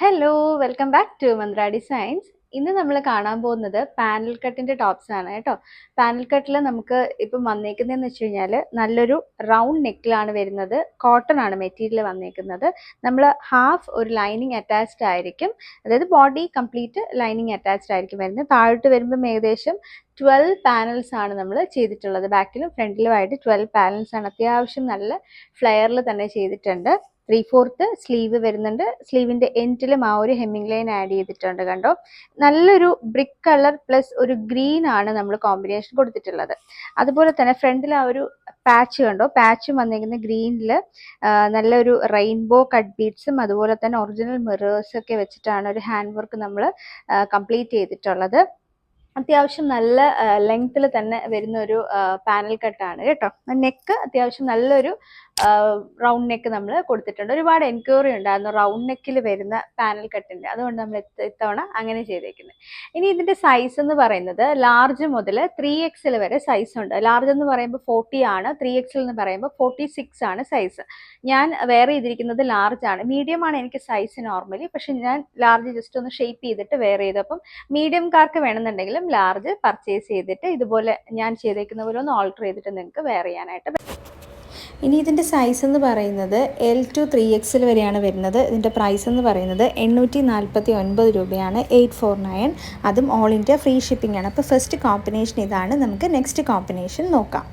Hello welcome back to Mantra designs ഇന്ന് നമ്മൾ കാണാൻ പോകുന്നത് പാനൽ കട്ടിന്റെ ടോപ്സ് ആണ് കേട്ടോ. പാനൽ കട്ടിൽ നമുക്ക് ഇപ്പം വന്നേക്കുന്നതെന്ന് വെച്ച് കഴിഞ്ഞാൽ നല്ലൊരു റൗണ്ട് നെക്കിലാണ് വരുന്നത്. കോട്ടൺ ആണ് മെറ്റീരിയൽ വന്നേക്കുന്നത്. നമ്മൾ ഹാഫ് ഒരു ലൈനിങ് അറ്റാച്ച്ഡ് ആയിരിക്കും. അതായത് ബോഡി കംപ്ലീറ്റ് ലൈനിങ് അറ്റാച്ച്ഡ് ആയിരിക്കും വരുന്നത്. താഴോട്ട് വരുമ്പം ഏകദേശം ട്വൽവ് പാനൽസ് ആണ് നമ്മൾ ചെയ്തിട്ടുള്ളത്. ബാക്കിലും ഫ്രണ്ടിലുമായിട്ട് ട്വൽവ് പാനൽസ് ആണ്. അത്യാവശ്യം നല്ല ഫ്ലെയറിൽ തന്നെ ചെയ്തിട്ടുണ്ട്. ത്രീ ഫോർത്ത് സ്ലീവ് വരുന്നുണ്ട് സ്ലീവിന്റെ എൻഡിലും ആ ഒരു ഹെമ്മിങ് ലൈൻ ആഡ് ചെയ്തിട്ടുണ്ട് കണ്ടോ. നല്ലൊരു ബ്രിക്ക് കളർ പ്ലസ് ഒരു ഗ്രീൻ ആണ് നമ്മൾ കോമ്പിനേഷൻ കൊടുത്തിട്ടുള്ളത്. അതുപോലെ തന്നെ ഫ്രണ്ടിൽ ആ ഒരു പാച്ച് കണ്ടോ. പാച്ചും വന്നിരിക്കുന്ന ഗ്രീനിൽ നല്ലൊരു റെയിൻബോ കട്ട് ബീഡ്സും അതുപോലെ തന്നെ ഒറിജിനൽ മിറേഴ്സ് ഒക്കെ വെച്ചിട്ടാണ് ഒരു ഹാൻഡ് വർക്ക് നമ്മൾ കംപ്ലീറ്റ് ചെയ്തിട്ടുള്ളത്. അത്യാവശ്യം നല്ല ലെങ്ത്തിൽ തന്നെ വരുന്ന ഒരു പാനൽ കട്ടാണ് കേട്ടോ. നെക്ക് അത്യാവശ്യം നല്ലൊരു റൗണ്ട് നെക്ക് നമ്മൾ കൊടുത്തിട്ടുണ്ട്. ഒരുപാട് എൻക്വയറി ഉണ്ടായിരുന്നു റൗണ്ട് നെക്കിൽ വരുന്ന പാനൽ കട്ടിന്റെ അതുകൊണ്ട് നമ്മൾ ഇത്തവണ അങ്ങനെ ചെയ്തേക്കുന്നത് ഇനി ഇതിന്റെ സൈസ് എന്ന് പറയുന്നത് ലാർജ് മുതൽ ത്രീ എക്സിൽ വരെ സൈസ് ഉണ്ട്. ലാർജ് എന്ന് പറയുമ്പോൾ ഫോർട്ടി ആണ്. ത്രീ എക്സിൽ എന്ന് പറയുമ്പോൾ ഫോർട്ടി സിക്സ് ആണ് സൈസ് ഞാൻ വേറെ ചെയ്തിരിക്കുന്നത് ലാർജ് ആണ്. മീഡിയം ആണ് എനിക്ക് സൈസ് നോർമലി പക്ഷെ ഞാൻ ലാർജ് ജസ്റ്റ് ഒന്ന് ഷേപ്പ് ചെയ്തിട്ട് വേറെ ചെയ്തു. അപ്പം മീഡിയംകാർക്ക് വേണമെന്നുണ്ടെങ്കിലും ലാർജ് പർച്ചേസ് ചെയ്തിട്ട് ഇതുപോലെ ഞാൻ ചെയ്തേക്കുന്ന പോലെ ഒന്ന് ഓൾട്ടർ ചെയ്തിട്ട് നിങ്ങൾക്ക് വെയർ ചെയ്യാനായിട്ട് ഇനി ഇതിന്റെ സൈസ് എന്ന് പറയുന്നത് എൽ ടു ത്രീ എക്സിൽ വരെയാണ് വരുന്നത്. ഇതിന്റെ പ്രൈസ് എന്ന് പറയുന്നത് എണ്ണൂറ്റി നാൽപ്പത്തി ഒൻപത് രൂപയാണ് എയ്റ്റ് ഫോർ നയൻ അതും ഓൾ ഇന്ത്യ ഫ്രീ ഷിപ്പിംഗ് ആണ്. അപ്പോൾ ഫസ്റ്റ് കോമ്പിനേഷൻ ഇതാണ്. നമുക്ക് നെക്സ്റ്റ് കോമ്പിനേഷൻ നോക്കാം.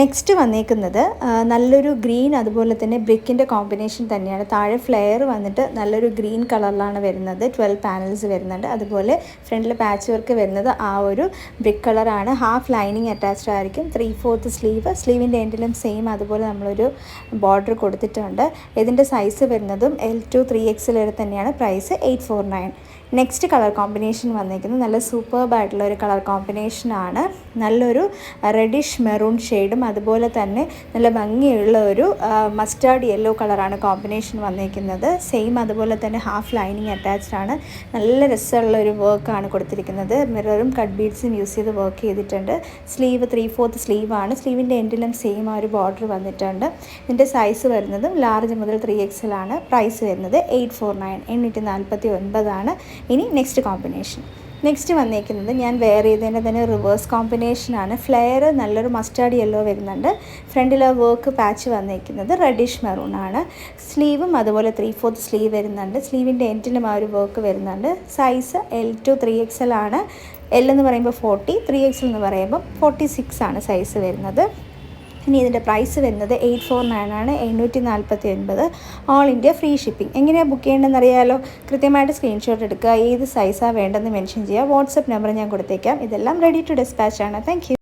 നെക്സ്റ്റ് വന്നേക്കുന്നത് നല്ലൊരു ഗ്രീൻ അതുപോലെ തന്നെ ബ്രിക്കിന്റെ കോമ്പിനേഷൻ തന്നെയാണ്. താഴെ ഫ്ലെയർ വന്നിട്ട് നല്ലൊരു ഗ്രീൻ കളറിലാണ് വരുന്നത്. ട്വൽവ് പാനൽസ് വരുന്നുണ്ട്. അതുപോലെ ഫ്രണ്ടിൽ പാച്ച് വർക്ക് വരുന്നത് ആ ഒരു ബ്രിക്ക് കളറാണ് ഹാഫ് ലൈനിങ് അറ്റാച്ച്ഡ് ആയിരിക്കും. ത്രീ ഫോർത്ത് സ്ലീവ് സ്ലീവിന്റെ എൻഡിലും സെയിം അതുപോലെ നമ്മളൊരു ബോർഡർ കൊടുത്തിട്ടുണ്ട്. ഇതിന്റെ സൈസ് വരുന്നതും എൽ ടു ത്രീ എക്സിൽ വരെ തന്നെയാണ്. Price eight four nine next colour combination വന്നിരിക്കുന്നത് നല്ല സൂപ്പർബ് ആയിട്ടുള്ള ഒരു കളർ കോമ്പിനേഷനാണ് നല്ലൊരു റെഡിഷ് മെറൂൺ ഷെയ്ഡും അതുപോലെ തന്നെ നല്ല ഭംഗിയുള്ള ഒരു മസ്റ്റാർഡ് യെല്ലോ കളറാണ് കോമ്പിനേഷൻ വന്നിരിക്കുന്നത്. സെയിം അതുപോലെ തന്നെ ഹാഫ് ലൈനിങ് അറ്റാച്ച്ഡ് ആണ്. നല്ല രസമുള്ള ഒരു വർക്കാണ് കൊടുത്തിരിക്കുന്നത്. മിററും കട്ട് ബീഡ്സും യൂസ് ചെയ്ത് വർക്ക് ചെയ്തിട്ടുണ്ട്. സ്ലീവ് ത്രീ ഫോർത്ത് സ്ലീവാണ് സ്ലീവിന്റെ എൻഡിലും സെയിം ആ ഒരു ബോർഡർ വന്നിട്ടുണ്ട്. ഇതിന്റെ സൈസ് വരുന്നതും ലാർജ് മുതൽ ത്രീ ആണ് പ്രൈസ് വരുന്നത് എയ്റ്റ് ഫോർ നയൻ എണ്ണൂറ്റി നാൽപ്പത്തി ഒൻപതാണ്. ഇനി നെക്സ്റ്റ് കോമ്പിനേഷൻ നെക്സ്റ്റ് വന്നേക്കുന്നത് ഞാൻ വേറെ ചെയ്തതിന്റെ തന്നെ റിവേഴ്സ് കോമ്പിനേഷനാണ് ഫ്ലെയർ നല്ലൊരു മസ്റ്റാർഡ് യെല്ലോ വരുന്നുണ്ട്. ഫ്രണ്ടിൽ വർക്ക് പാച്ച് വന്നേക്കുന്നത് റെഡിഷ് മെറൂൺ ആണ്. സ്ലീവും അതുപോലെ ത്രീ ഫോർത്ത് സ്ലീവ് വരുന്നുണ്ട് സ്ലീവിന്റെ എന്റിനും ആ ഒരു വർക്ക് വരുന്നുണ്ട്. Size L two three X L ആണ്. എൽ എന്ന് പറയുമ്പോൾ ഫോർട്ടി ത്രീ എക്സൽ എന്ന് പറയുമ്പോൾ ഫോർട്ടി സിക്സ് ആണ് സൈസ് വരുന്നത്. ഇനി ഇതിന്റെ പ്രൈസ് വരുന്നത് എയ്റ്റ് ഫോർ നയൻ ആണ് എണ്ണൂറ്റി നാൽപ്പത്തി ഒൻപത് ഓൾ ഇന്ത്യ ഫ്രീ ഷിപ്പിംഗ് എങ്ങനെയാണ് ബുക്ക് ചെയ്യേണ്ടതെന്ന് അറിയാലോ? കൃത്യമായിട്ട് സ്ക്രീൻഷോട്ട് എടുക്കുക. ഏത് സൈസാണ് വേണ്ടതെന്ന് മെൻഷൻ ചെയ്യുക. വാട്സപ്പ് നമ്പർ ഞാൻ കൊടുത്തേക്കാം. ഇതെല്ലാം റെഡി ടു ഡിസ്പാച്ച് ആണ്. താങ്ക്